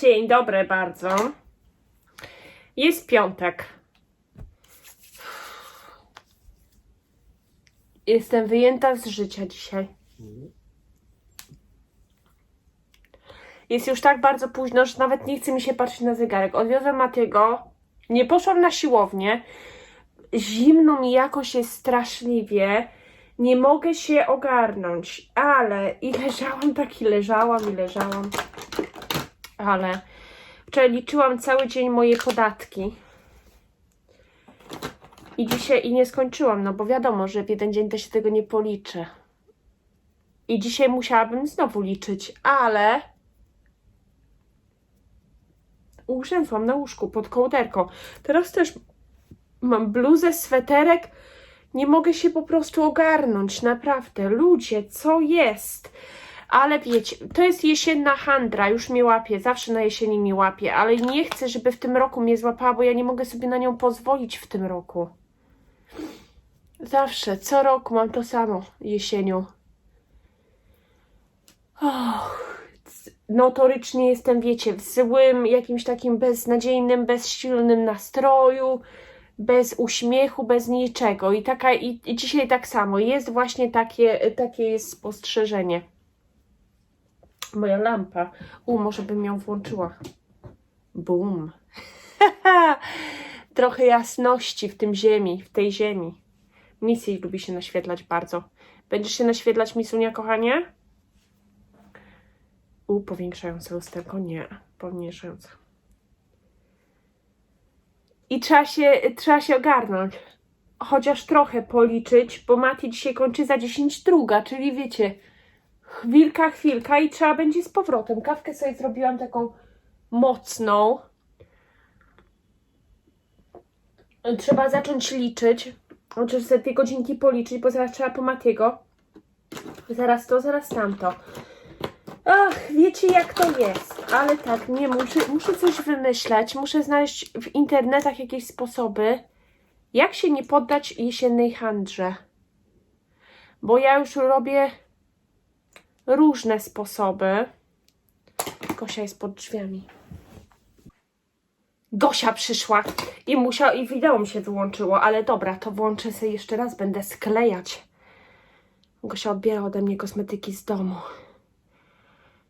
Dzień dobry bardzo. Jest piątek. Jestem wyjęta z życia dzisiaj. Jest już tak bardzo późno, że nawet nie chce mi się patrzeć na zegarek. Odwiozłem Matiego. Nie poszłam na siłownię. Zimno mi jakoś jest straszliwie. Nie mogę się ogarnąć, ale i leżałam tak i leżałam i leżałam. Ale wczoraj liczyłam cały dzień moje podatki. I dzisiaj i nie skończyłam, no bo wiadomo, że w jeden dzień to się tego nie policzy. I dzisiaj musiałabym znowu liczyć, ale urzędłam na łóżku pod kołderką. Teraz też mam bluzę, sweterek. Nie mogę się po prostu ogarnąć, naprawdę. Ludzie, co jest? Ale wiecie, to jest jesienna handra, już mnie łapie, zawsze na jesieni mnie łapie, ale nie chcę, żeby w tym roku mnie złapała, bo ja nie mogę sobie na nią pozwolić w tym roku. Zawsze, co roku mam to samo jesienią. Och, notorycznie jestem, wiecie, w złym, jakimś takim beznadziejnym, bezsilnym nastroju, bez uśmiechu, bez niczego. I taka, i, i dzisiaj tak samo. Jest właśnie takie, takie jest spostrzeżenie. Moja lampa. U, może bym ją włączyła. Bum. Trochę jasności w tym ziemi, w tej ziemi. Misji lubi się naświetlać bardzo. Będziesz się naświetlać, Misunia, kochanie? U, powiększające lusterko? Nie, pomniejszające. I trzeba się, trzeba się ogarnąć. Chociaż trochę policzyć, bo Mati dzisiaj kończy za 10 druga, czyli wiecie, chwilka, chwilka i trzeba będzie z powrotem. Kawkę sobie zrobiłam taką mocną. Trzeba zacząć liczyć. Znaczy sobie dwie godzinki policzyć, bo zaraz trzeba po Matiego. Zaraz to, zaraz tamto. Ach, wiecie jak to jest, ale tak, nie, muszę, muszę coś wymyśleć, muszę znaleźć w internetach jakieś sposoby, jak się nie poddać jesiennej handrze. Bo ja już robię różne sposoby. Gosia jest pod drzwiami. Gosia przyszła i musiał, i wideo mi się wyłączyło, ale dobra, to włączę sobie jeszcze raz, będę sklejać. Gosia odbiera ode mnie kosmetyki z domu.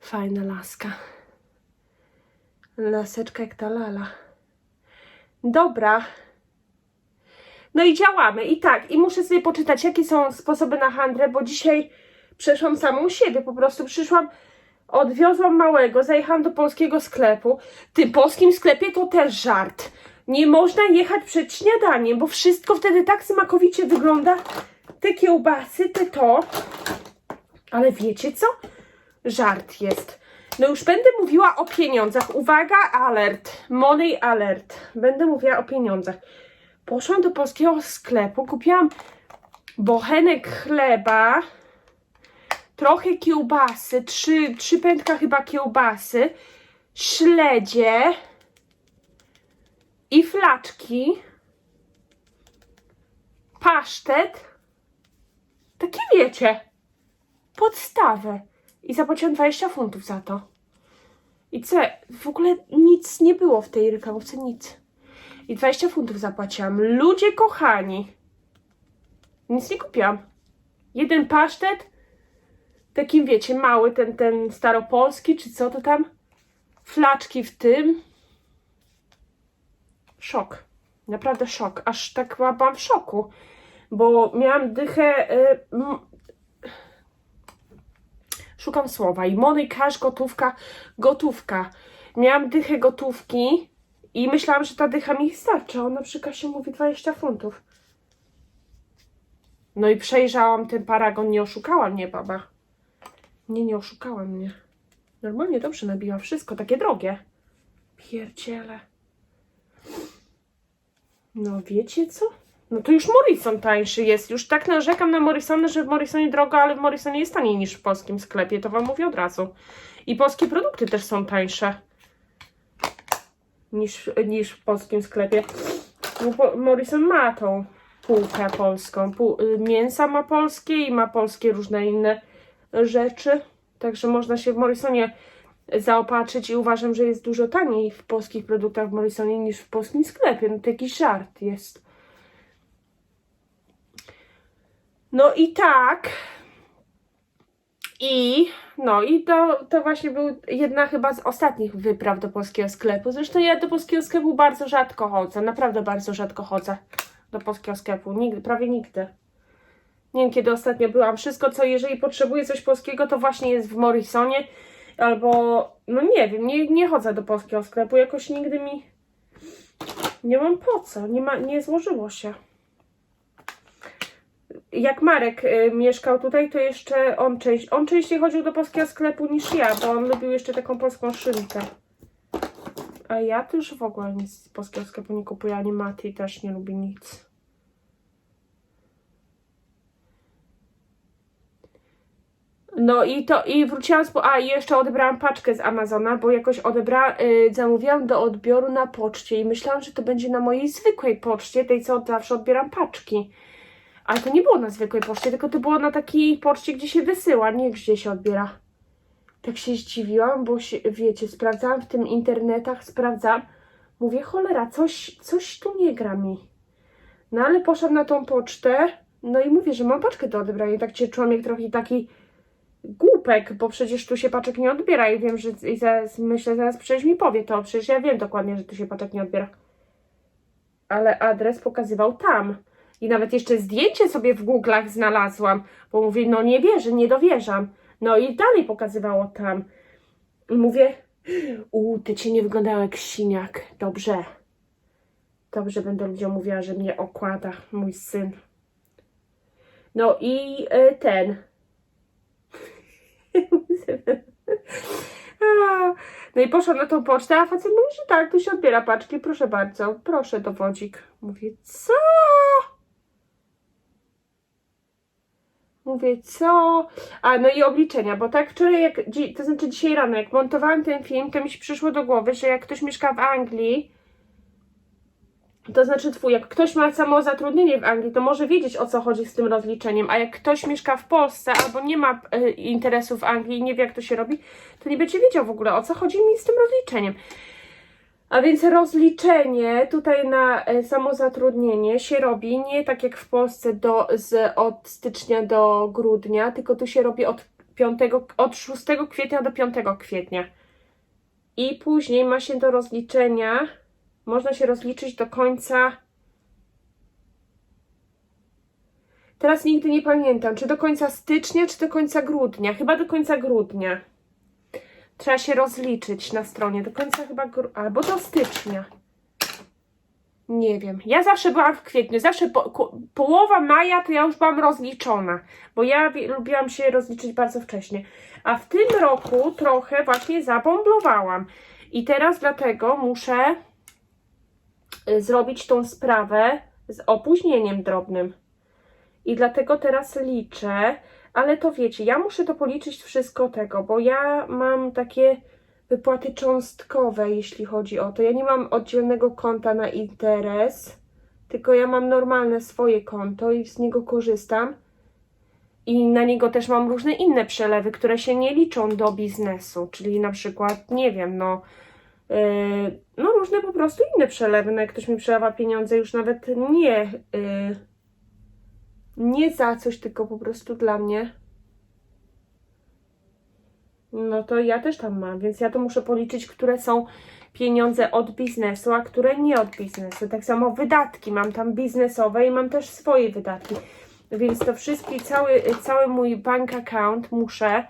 Fajna laska. Laseczka jak ta lala. Dobra. No i działamy. I tak, i muszę sobie poczytać, jakie są sposoby na handlę, bo dzisiaj przeszłam samą siebie. Po prostu przyszłam, odwiozłam małego, zajechałam do polskiego sklepu. Tym polskim sklepie to też żart. Nie można jechać przed śniadaniem, bo wszystko wtedy tak smakowicie wygląda. Te kiełbasy, te to. Ale wiecie co? żart jest. No już będę mówiła o pieniądzach. Uwaga, alert. Money alert. Będę mówiła o pieniądzach. Poszłam do polskiego sklepu, kupiłam bochenek chleba, trochę kiełbasy, trzy, trzy pętka chyba kiełbasy, śledzie i flaczki, pasztet. Takie wiecie, podstawę. I zapłaciłam 20 funtów za to. I co? W ogóle nic nie było w tej reklamówce, nic. I 20 funtów zapłaciłam. Ludzie kochani. Nic nie kupiłam. Jeden pasztet, takim wiecie, mały, ten, ten staropolski, czy co to tam? Flaczki w tym. Szok. Naprawdę szok. Aż tak byłam w szoku. Bo miałam dychę... Y, szukam słowa. I Money Cash, gotówka, gotówka. Miałam dychę gotówki i myślałam, że ta dycha mi starczy. Ona przy kasie mówi 20 funtów. No i przejrzałam ten paragon, nie oszukała mnie baba. Nie, nie oszukała mnie. Normalnie dobrze nabiła wszystko, takie drogie. Pierdziele. No wiecie co? No to już Morrison tańszy jest. Już tak narzekam na Morrisona, że w Morrisonie drogo, ale w Morrisonie jest taniej niż w polskim sklepie. To wam mówię od razu. I polskie produkty też są tańsze niż, niż w polskim sklepie. Po- Morrison ma tą półkę polską. Pół, y, mięsa ma polskie i ma polskie różne inne rzeczy. Także można się w Morrisonie zaopatrzyć i uważam, że jest dużo taniej w polskich produktach w Morrisonie niż w polskim sklepie. No to jakiś żart jest. No i tak. I no i to, to właśnie był jedna chyba z ostatnich wypraw do polskiego sklepu. Zresztą ja do polskiego sklepu bardzo rzadko chodzę. Naprawdę bardzo rzadko chodzę do polskiego sklepu. Nigdy, prawie nigdy. Nie wiem, kiedy ostatnio byłam. Wszystko, co jeżeli potrzebuję coś polskiego, to właśnie jest w Morrisonie. Albo, no nie wiem, nie, nie chodzę do polskiego sklepu. Jakoś nigdy mi nie mam po co. Nie, ma, nie złożyło się. Jak Marek y, mieszkał tutaj, to jeszcze on, część, on częściej chodził do polskiego sklepu niż ja, bo on lubił jeszcze taką polską szynkę. A ja to już w ogóle nic z polskiego sklepu nie kupuję, ani Mati też nie lubi nic. No i to, i wróciłam z, a jeszcze odebrałam paczkę z Amazona, bo jakoś odebra, y, zamówiłam do odbioru na poczcie i myślałam, że to będzie na mojej zwykłej poczcie, tej co zawsze odbieram paczki. Ale to nie było na zwykłej poczcie, tylko to było na takiej poczcie, gdzie się wysyła, nie gdzie się odbiera. Tak się zdziwiłam, bo się, wiecie, sprawdzałam w tym internetach, sprawdzam. Mówię, cholera, coś, coś tu nie gra mi. No ale poszłam na tą pocztę, no i mówię, że mam paczkę do odebrania. Tak się czułam jak trochę taki głupek, bo przecież tu się paczek nie odbiera i wiem, że i zaraz myślę, zaraz przecież mi powie to, przecież ja wiem dokładnie, że tu się paczek nie odbiera. Ale adres pokazywał tam. I nawet jeszcze zdjęcie sobie w Google'ach znalazłam, bo mówię, no nie wierzę, nie dowierzam. No i dalej pokazywało tam. I mówię, u, te cienie wyglądają jak siniak. Dobrze. Dobrze będę ludziom mówiła, że mnie okłada mój syn. No i e, ten. No i poszłam na tą pocztę, a facet mówi, że tak, tu się odbiera paczki, proszę bardzo, proszę dowodzik. Mówię, co? Mówię, co? A, no i obliczenia, bo tak wczoraj, jak, to znaczy dzisiaj rano, jak montowałam ten film, to mi się przyszło do głowy, że jak ktoś mieszka w Anglii, to znaczy twój, jak ktoś ma samozatrudnienie w Anglii, to może wiedzieć o co chodzi z tym rozliczeniem, a jak ktoś mieszka w Polsce albo nie ma interesu w Anglii i nie wie jak to się robi, to nie będzie wiedział w ogóle o co chodzi mi z tym rozliczeniem. A więc rozliczenie tutaj na e, samozatrudnienie się robi nie tak jak w Polsce do, z, od stycznia do grudnia, tylko tu się robi od, 5, od 6 kwietnia do 5 kwietnia. I później ma się do rozliczenia, można się rozliczyć do końca. Teraz nigdy nie pamiętam, czy do końca stycznia, czy do końca grudnia. Chyba do końca grudnia. Trzeba się rozliczyć na stronie. Do końca chyba albo do stycznia. Nie wiem. Ja zawsze byłam w kwietniu. Zawsze po, połowa maja to ja już byłam rozliczona. Bo ja lubiłam się rozliczyć bardzo wcześnie. A w tym roku trochę właśnie zabomblowałam. I teraz dlatego muszę zrobić tą sprawę z opóźnieniem drobnym. I dlatego teraz liczę, ale to wiecie, ja muszę to policzyć wszystko tego, bo ja mam takie wypłaty cząstkowe, jeśli chodzi o to. Ja nie mam oddzielnego konta na interes, tylko ja mam normalne swoje konto i z niego korzystam. I na niego też mam różne inne przelewy, które się nie liczą do biznesu, czyli na przykład, nie wiem, no, no różne po prostu inne przelewy. Jak ktoś mi przelewa pieniądze, już nawet nie, yy, nie za coś, tylko po prostu dla mnie. No to ja też tam mam, więc ja to muszę policzyć, które są pieniądze od biznesu, a które nie od biznesu. Tak samo wydatki mam tam biznesowe i mam też swoje wydatki. Więc to wszystkie, cały, cały mój bank account muszę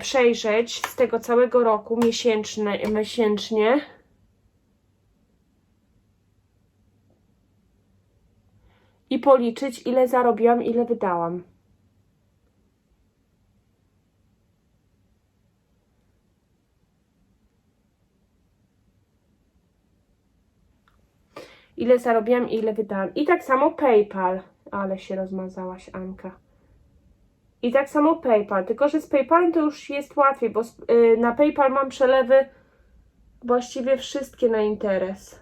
przejrzeć z tego całego roku miesięczne, miesięcznie. I policzyć, ile zarobiłam, ile wydałam. ile zarobiłam ile wydałam. I tak samo PayPal. Ale się rozmazałaś, Anka. I tak samo PayPal, tylko że z PayPalem to już jest łatwiej, bo y, na PayPal mam przelewy właściwie wszystkie na interes.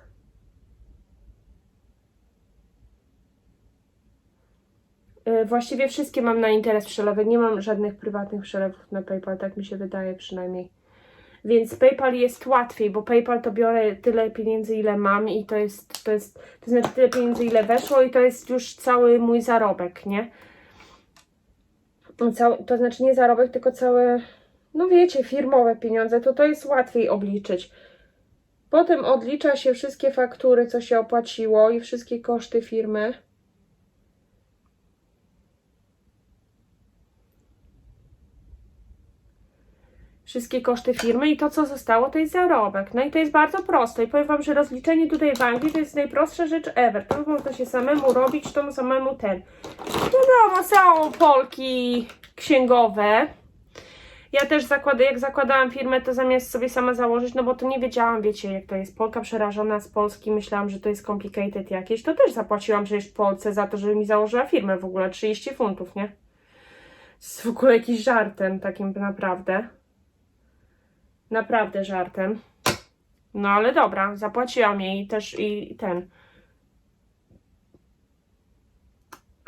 Y, właściwie wszystkie mam na interes przelewy, nie mam żadnych prywatnych przelewów na PayPal, tak mi się wydaje przynajmniej. Więc PayPal jest łatwiej, bo PayPal to biorę tyle pieniędzy, ile mam i to jest, to jest, to znaczy tyle pieniędzy, ile weszło i to jest już cały mój zarobek, nie? To znaczy nie zarobek, tylko całe, no wiecie, firmowe pieniądze, to to jest łatwiej obliczyć. Potem odlicza się wszystkie faktury, co się opłaciło i wszystkie koszty firmy. Wszystkie koszty firmy i to, co zostało, to jest zarobek. No i to jest bardzo proste. I powiem Wam, że rozliczenie tutaj w Anglii to jest najprostsza rzecz ever. To można się samemu robić, to samemu ten. Wiadomo, są Polki księgowe. Ja też zakłada, jak zakładałam firmę, to zamiast sobie sama założyć, no bo to nie wiedziałam, wiecie, jak to jest. Polka przerażona z Polski, myślałam, że to jest complicated jakieś. To też zapłaciłam przecież Polce za to, żeby mi założyła firmę w ogóle. 30 funtów, nie? Z w ogóle jakiś żartem takim naprawdę. Naprawdę żartem. No ale dobra, zapłaciłam jej też i ten.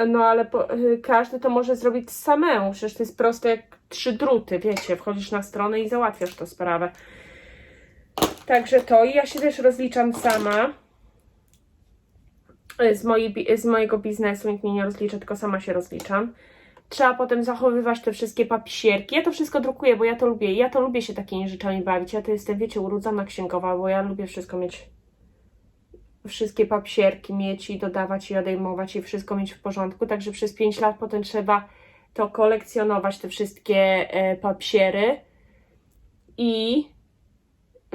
No ale po, y, każdy to może zrobić samemu. Przecież to jest proste jak trzy druty, wiecie. Wchodzisz na stronę i załatwiasz tę sprawę. Także to i ja się też rozliczam sama. Y, Z, mojej, z mojego biznesu nikt mnie nie rozlicza, tylko sama się rozliczam. Trzeba potem zachowywać te wszystkie papierki. Ja to wszystko drukuję, bo ja to lubię. Ja to lubię się takimi rzeczami bawić. Ja to jestem, wiecie, urodzona księgowa, bo ja lubię wszystko mieć wszystkie papierki mieć i dodawać i odejmować i wszystko mieć w porządku. Także przez 5 lat potem trzeba to kolekcjonować, te wszystkie e, papiery. I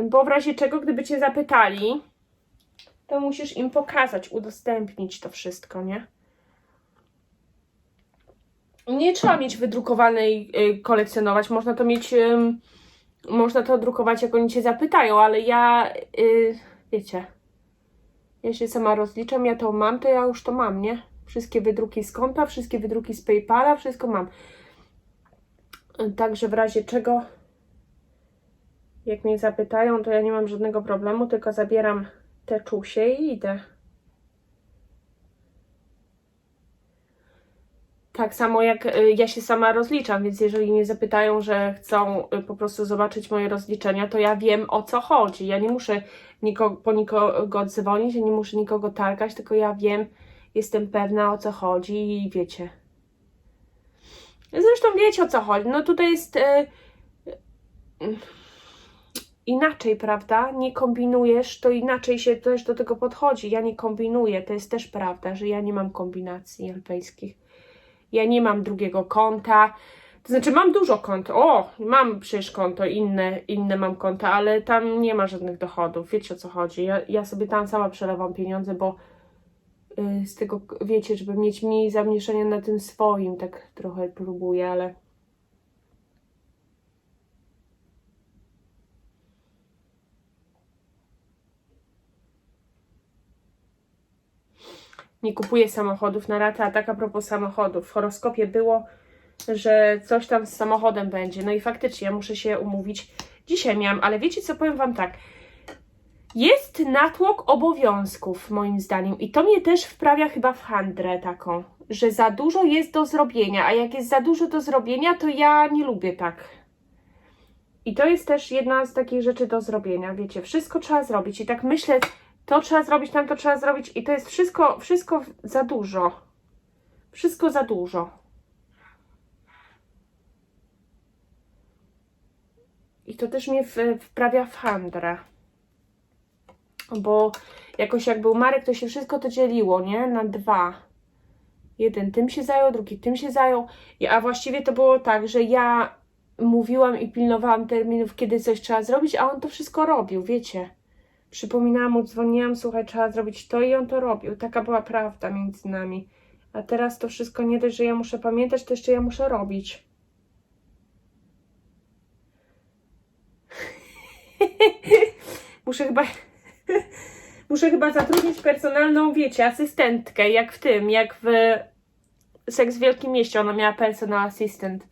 bo w razie czego, gdyby cię zapytali, to musisz im pokazać, udostępnić to wszystko, nie? Nie trzeba mieć wydrukowane i y, kolekcjonować. Można to mieć. można to drukować, jak oni cię zapytają, ale ja. y, wiecie. Ja się sama rozliczam, ja to mam, to ja już to mam, nie? Wszystkie wydruki z konta, wszystkie wydruki z PayPala, wszystko mam. Także w razie czego, jak mnie zapytają, to ja nie mam żadnego problemu, tylko zabieram te czusie i idę. Tak samo jak y, ja się sama rozliczam, więc jeżeli mnie zapytają, że chcą y, po prostu zobaczyć moje rozliczenia, to ja wiem o co chodzi. Ja nie muszę nikogo, po nikogo dzwonić, ja nie muszę nikogo targać, tylko ja wiem, jestem pewna o co chodzi i wiecie. Zresztą wiecie o co chodzi. No tutaj jest y, y, inaczej, prawda? Nie kombinujesz, to inaczej się też do tego podchodzi. Ja nie kombinuję, to jest też prawda, że ja nie mam kombinacji alpejskich. Ja nie mam drugiego konta. To znaczy, mam dużo kont. O, mam przecież konto, inne, inne mam konta, ale tam nie ma żadnych dochodów. Wiecie o co chodzi. Ja, ja sobie tam sama przelewam pieniądze, bo y, z tego, wiecie, żeby mieć mniej zamieszania na tym swoim, tak trochę próbuję, ale. Nie kupuję samochodów na ratę, a tak a propos samochodów. W horoskopie było, że coś tam z samochodem będzie. No i faktycznie, muszę się umówić. Dzisiaj miałam, ale wiecie co, powiem Wam tak. Jest natłok obowiązków, moim zdaniem, i to mnie też wprawia chyba w handrę taką, że za dużo jest do zrobienia, a jak jest za dużo do zrobienia, to ja nie lubię tak. I to jest też jedna z takich rzeczy do zrobienia, wiecie, wszystko trzeba zrobić i tak myślę, to trzeba zrobić, tam to trzeba zrobić i to jest wszystko, wszystko za dużo. Wszystko za dużo. I to też mnie wprawia w handrę. Bo jakoś jak był Marek, to się wszystko to dzieliło, nie? Na dwa. Jeden tym się zajął, drugi tym się zajął. A właściwie to było tak, że ja mówiłam i pilnowałam terminów, kiedy coś trzeba zrobić, a on to wszystko robił, wiecie przypominałam mu, dzwoniłam, słuchaj, trzeba zrobić to i on to robił. Taka była prawda między nami. A teraz to wszystko nie dość, że ja muszę pamiętać, to jeszcze ja muszę robić. muszę chyba. muszę chyba zatrudnić personalną, wiecie, asystentkę, jak w tym, jak w Seks w Wielkim Mieście. Ona miała personal assistant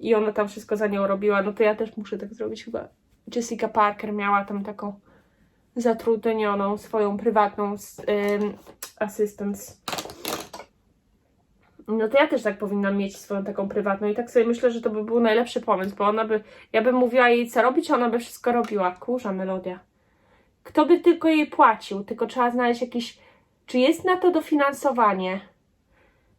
i ona tam wszystko za nią robiła. No to ja też muszę tak zrobić chyba. Jessica Parker miała tam taką zatrudnioną swoją prywatną assistance. No to ja też tak powinnam mieć swoją taką prywatną i tak sobie myślę, że to by był najlepszy pomysł, bo ona by, ja bym mówiła jej co robić, a ona by wszystko robiła. Kurza melodia. Kto by tylko jej płacił, tylko trzeba znaleźć jakiś, czy jest na to dofinansowanie?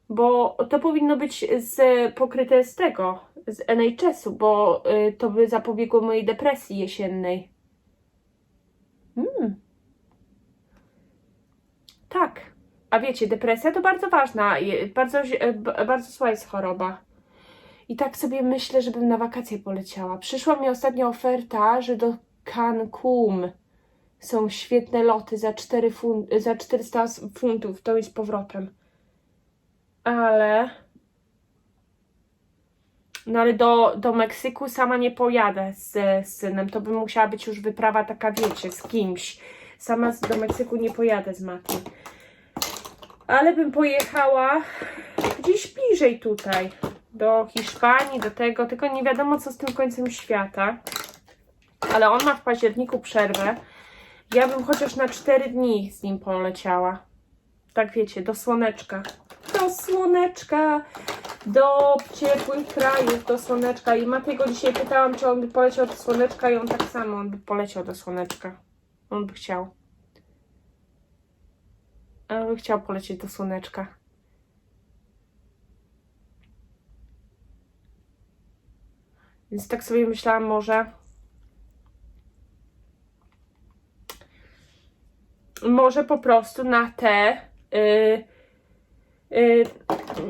Bo to powinno być z, pokryte z tego, z NHS-u, bo y, to by zapobiegło mojej depresji jesiennej. Mm. Tak. A wiecie, depresja to bardzo ważna, bardzo, e, bardzo zła jest choroba. I tak sobie myślę, żebym na wakacje poleciała. Przyszła mi ostatnio oferta, że do Cancun są świetne loty za, 4 fun- za 400 funtów, to jest powrotem. Ale... No ale do, do Meksyku sama nie pojadę z, z synem. To by musiała być już wyprawa taka, wiecie, z kimś. Sama do Meksyku nie pojadę z Matim. Ale bym pojechała gdzieś bliżej tutaj. Do Hiszpanii, do tego. Tylko nie wiadomo, co z tym końcem świata. Ale on ma w październiku przerwę. Ja bym chociaż na 4 dni z nim poleciała. Tak wiecie, do słoneczka. Do słoneczka do ciepłych krajów, do słoneczka. I Matiego dzisiaj pytałam, czy on by poleciał do słoneczka i on tak samo, on by poleciał do słoneczka. On by chciał. On by chciał polecieć do słoneczka. Więc tak sobie myślałam, może. Może po prostu na te. Yy, yy,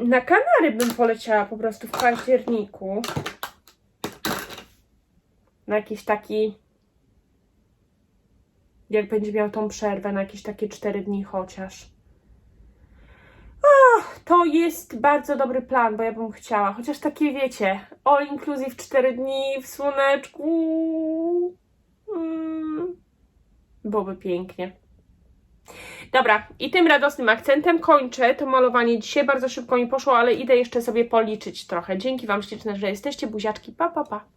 na Kanary bym poleciała po prostu w październiku. Na jakiś taki. Jak będzie miał tą przerwę, na jakieś takie 4 dni chociaż. Ach, to jest bardzo dobry plan, bo ja bym chciała. Chociaż takie wiecie, all inclusive 4 dni w słoneczku. Mm, byłoby pięknie. Dobra, i tym radosnym akcentem kończę to malowanie dzisiaj. Bardzo szybko mi poszło, ale idę jeszcze sobie policzyć trochę. Dzięki Wam śliczne, że jesteście. Buziaczki, pa, pa, pa.